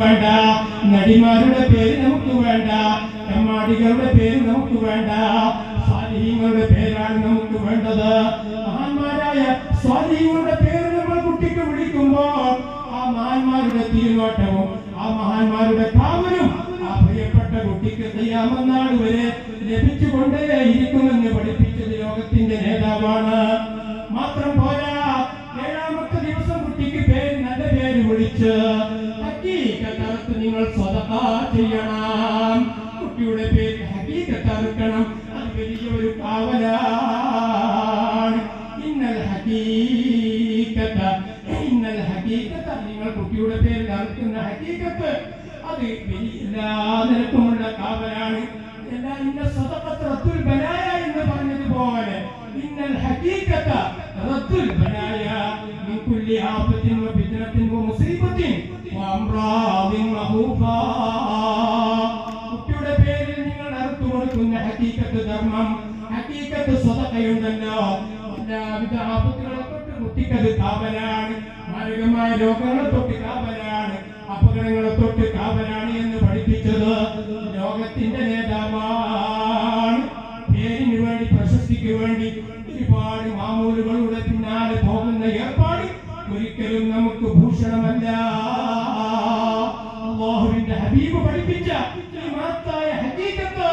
വേണ്ട. നടിമാരുടെ പേര് നമുക്ക് വേണ്ട. കമ്മാടികളുടെ പേര് നമുക്ക് വേണ്ട. സ്വാധീനങ്ങളുടെ പേരാണ് നമുക്ക് വേണ്ടത്. മഹാന്മാരായ സ്വാധീനങ്ങളുടെ പേര് നമ്മൾ കുട്ടിക്ക് വിളിക്കുമ്പോൾ ആ മഹാന്മാരുടെ തീരുമാറ്റവും ആ മഹാന്മാരുടെ കാവലും ആ പ്രിയപ്പെട്ട കുട്ടിക്ക് ചെയ്യാമെന്നാൾ വരെ ലഭിച്ചുകൊണ്ടേ ഇരിക്കുമെന്ന് പഠിപ്പിച്ചത് ലോകത്തിന്റെ നേതാവാണ്. മാത്രം പോരാ ഏഴാമത്തെ ദിവസം കുട്ടിക്ക് പേര് നല്ല പേര് വിളിച്ച് നിങ്ങൾ സ്വതക്ക ചെയ്യണം കുട്ടിയുടെ പേര് ഹക്കീക്കത്തറുക്കണം അത് വലിയ ഒരു കാവലാണ്. ഇന്നൽ ഹക്കീക്കത്ത ഇന്നൽ ഹക്കീക്കത്ത നിങ്ങൾ കുട്ടിയുടെ പേര് അറുക്കുന്ന ഹക്കീക്കത്ത് അത് എല്ലാ നിരക്കുമുള്ള കാവലാണ്. എല്ലാ ഇന്ന സ്വതക്കത്ത് റത്തുൽ ബനായ എന്ന് പറഞ്ഞതുപോലെ. ഇന്നൽ ഹക്കീക്കത്ത റത്തുൽ ബനായ മിൻ കുല്ലി ആഫ കുട്ടിയുടെ പേരിൽ നിങ്ങൾ അറുത്തു കൊടുക്കുന്ന ഹക്കീക്കത്ത് ധർമ്മം ഹക്കീക്കത്ത് സ്വതക്കയുണ്ടല്ലോ. എല്ലാവിധ ആപത്തുകളെ തൊട്ട് കുട്ടിക്കത് കാവലാണ്. മാരകമായ രോഗങ്ങളെ തൊട്ട് കാവലാണ്. അപകടങ്ങളെ തൊട്ട് കാവലാണ് എന്ന് പഠിപ്പിച്ചത് പഠിപ്പിച്ച ഈ മഹത്തായ ഹദീഖത്ത്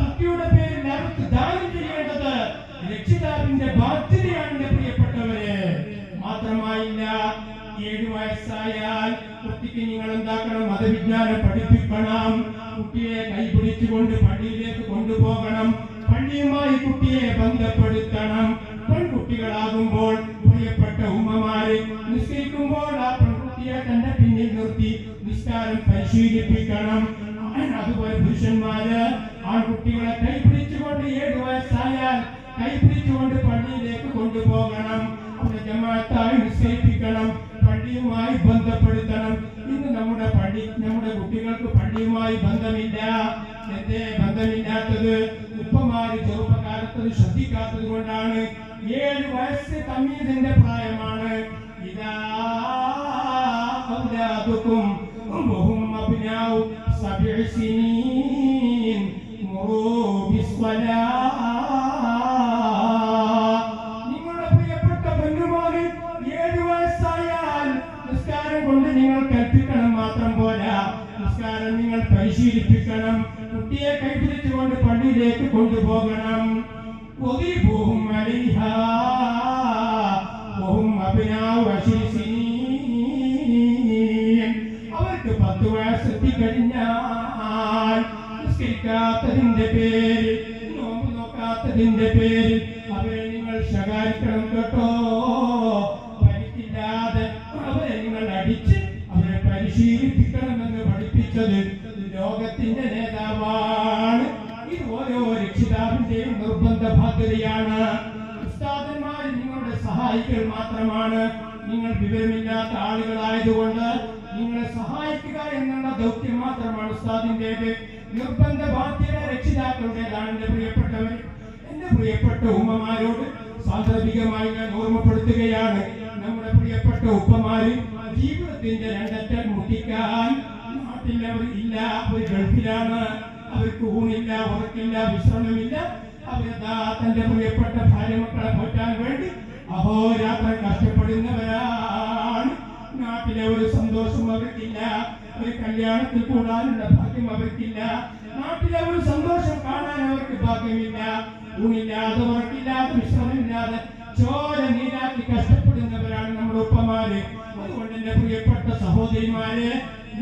കുട്ടിയുടെ പേരിൽ അവർക്ക് ദാനം ചെയ്യേണ്ടത് രക്ഷിതാവിന്റെ ബാധ്യതയാണ് എന്റെ പ്രിയപ്പെട്ടവര്. മാത്രമായില്ല ഏഴു വയസ്സായാൽ കുട്ടിക്ക് നിങ്ങൾ എന്താക്കണം? മതവിജ്ഞാനം പഠിപ്പിക്കണം. കുട്ടിയെ കൈപിടിച്ചുകൊണ്ട് പള്ളിയിലേക്ക് കൊണ്ടുപോകണം. പരിശീലിപ്പിക്കണം അതുപോലെ പുരുഷന്മാര് ആൺകുട്ടികളെ കൈപിടിച്ചുകൊണ്ട് ഏഴു വയസ്സായാൽ കൈപിടിച്ചുകൊണ്ട് പള്ളിയിലേക്ക് കൊണ്ടുപോകണം. അവിടെ ജമാഅത്തായി നിശ്ചയിപ്പിക്കണം. പള്ളിയുമായി ബന്ധപ്പെടുത്തണം. ഇന്ന് നമ്മുടെ പള്ളി നമ്മുടെ കുട്ടികൾക്ക് പള്ളിയുമായി ബന്ധമില്ല. എന്തേ ബന്ധമില്ലാത്തത്? ഉപ്പമാര് ചെറുപ്പകാലത്ത് ശ്രദ്ധിക്കാത്തത് കൊണ്ടാണ്. ഏഴ് വയസ്സ് തമ്മിയതിന്റെ പ്രായമാണ് സിനീൻ മുറൂ ബിസ്സലാ നിങ്ങളുടെ പ്രിയപ്പെട്ട ബന്ധുമാര് ഏഴു വയസ്സായാൽ നിസ്കാരം കൊണ്ട് നിങ്ങൾ കൽപ്പിക്കണം മാത്രം പോരാ. നിസ്കാരം നിങ്ങൾ പരിശീലിപ്പിക്കണം. കുട്ടിയെ കൈപിടിച്ചുകൊണ്ട് പള്ളിയിലേക്ക് കൊണ്ടുപോകണം. ഒതിബൂഹും അലൈഹാ. നിസ്കരിക്കാത്തതിന്റെ പേരിൽ നോമ്പ് നോക്കാത്തതിന്റെ പേര് അവരെ നിങ്ങൾ ശകാരിക്കണം കേട്ടോ. പരിക്കില്ലാതെ അവരെ നിങ്ങൾ അടിച്ച് അവരെ പരിശീലിപ്പിക്കണമെന്ന് പഠിപ്പിച്ചത് ലോകത്തിന്റെ നേതാവാണ്. ഇത് ഓരോ രക്ഷിതാവിന്റെയും നിർബന്ധ ബാധ്യതയാണ് നിങ്ങളുടെ സഹായികൾ മാത്രമാണ്. നിങ്ങൾ വിവരമില്ലാത്ത ആളുകളായതുകൊണ്ട് നിങ്ങളെ സഹായിക്കുക എന്നുള്ള ദൗത്യം മാത്രമാണ് ഉസ്താദിന്റേത് നിർബന്ധ ബാധ്യത രക്ഷിതാക്കളുടേതാണ് എന്റെ പ്രിയപ്പെട്ടവർ എന്റെ പ്രിയപ്പെട്ട ഉമ്മമാരോട് സാന്ദർഭികമായി ഞാൻ ഓർമ്മപ്പെടുത്തുകയാണ്. നമ്മുടെ പ്രിയപ്പെട്ട ഉപ്പമാര് ജീവിതത്തിന്റെ രണ്ടറ്റം മുട്ടിക്കാൻ നാട്ടിൽ അവർ ഇല്ല അവർ ഗൾഫിലാണ്. അവർക്ക് ഊണില്ല ഉറക്കില്ല വിശ്രമമില്ല. അവരതാ തന്റെ പ്രിയപ്പെട്ട ഭാര്യ മക്കളെ പോറ്റാൻ വേണ്ടി അഹോരാത്രം കഷ്ടപ്പെടുന്നവരാണ് നാട്ടിലെ ഒരു സന്തോഷം അവർക്കില്ല. ഒരു കല്യാണത്തിൽ കൂടാനുള്ള ഭാഗ്യം അവർക്കില്ല. നാട്ടിലെ ഒരു സന്തോഷം കാണാൻ അവർക്ക് ഭാഗ്യമില്ല. ഊണില്ലാതെ ഉറക്കില്ലാതെ വിശ്രമമില്ലാതെ ചോര നീരാക്കി കഷ്ടപ്പെടുന്നവരാണ് നമ്മുടെ ഉപ്പമാര്. അതുകൊണ്ട് എന്റെ പ്രിയപ്പെട്ട സഹോദരിമാരെ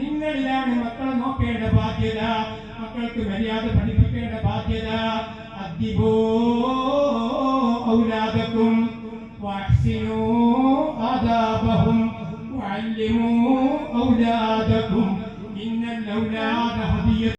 നിങ്ങളിലാണ് മക്കളെ നോക്കേണ്ട ബാധ്യത. മക്കൾക്ക് മര്യാദ പഠിപ്പിക്കേണ്ട ബാധ്യത. അദ്ദിബോ ഔലാദക്കും വാഹ്സിനു علموا أولادكم. إن الأولاد هدية